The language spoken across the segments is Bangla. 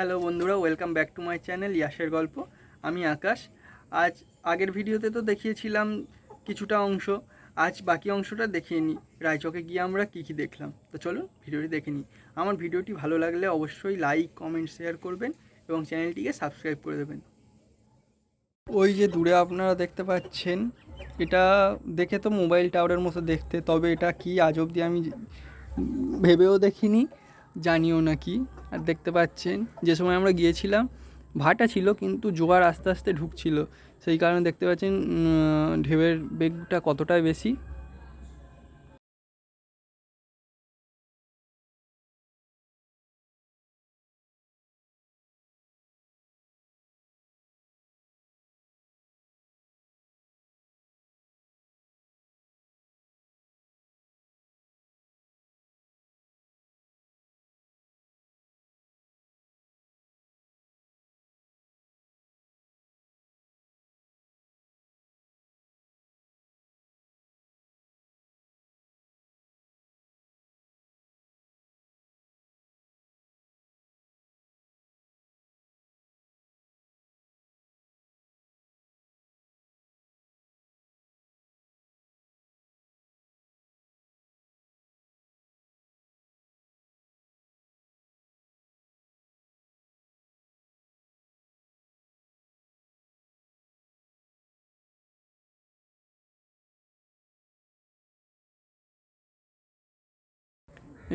হ্যালো বন্ধুরা, welcome back to my channel ইয়াসের গল্প। আমি আকাশ। আজ আগের ভিডিওতে তো দেখিয়েছিলাম কিছুটা অংশ, আজ বাকি অংশটা দেখিয়ে নিই রায়চকে গিয়ে আমরা কী কী দেখলাম? তো চলুন ভিডিওটি দেখে নিই আমার ভিডিওটি ভালো লাগলে অবশ্যই লাইক, কমেন্ট, শেয়ার করবেন এবং চ্যানেলটিকে সাবস্ক্রাইব করে দেবেন। ওই যে দূরে আপনারা দেখতে পাচ্ছেন, এটা দেখে তো মোবাইল টাওয়ারের মতো দেখতে, তবে এটা কি আজ অবধি আমি ভেবেও দেখিনি, জানিও না কি। আর দেখতে পাচ্ছেন, যে সময় আমরা গিয়েছিলাম, ভাটা ছিল কিন্তু জোয়ার আস্তে আস্তে ঢুকছিল। সেই কারণে দেখতে পাচ্ছেন ঢেউয়ের বেগটা কতটাই বেশি।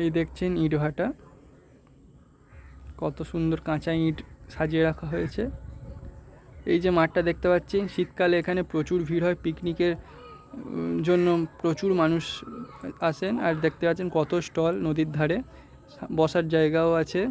এই দেখছেন ইট ভাটা। কত সুন্দর কাঁচা ইট সাজিয়ে রাখা হয়েছে। এই যে মাঠটা দেখতে পাচ্ছি, শীতকালে এখানে প্রচুর ভিড় হয়, পিকনিকের জন্য প্রচুর মানুষ আসেন। আর দেখতে পাচ্ছেন কত স্টল নদীর ধারে, বসার জায়গাও আছে।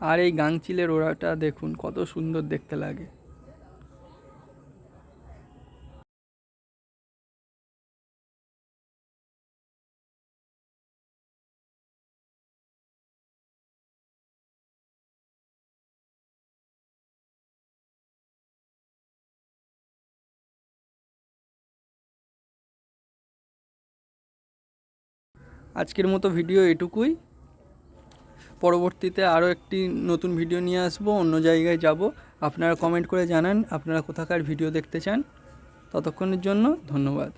আর এই গাংচিলের ওড়াটা দেখুন কত সুন্দর দেখতে লাগে। আজকের মতো ভিডিও এটুকুই। পরবর্তীতে আরও একটি নতুন ভিডিও নিয়ে আসব, অন্য জায়গায় যাব। আপনারা কমেন্ট করে জানান, আপনারা কোথাকার ভিডিও দেখতে চান। ততক্ষণের জন্য ধন্যবাদ।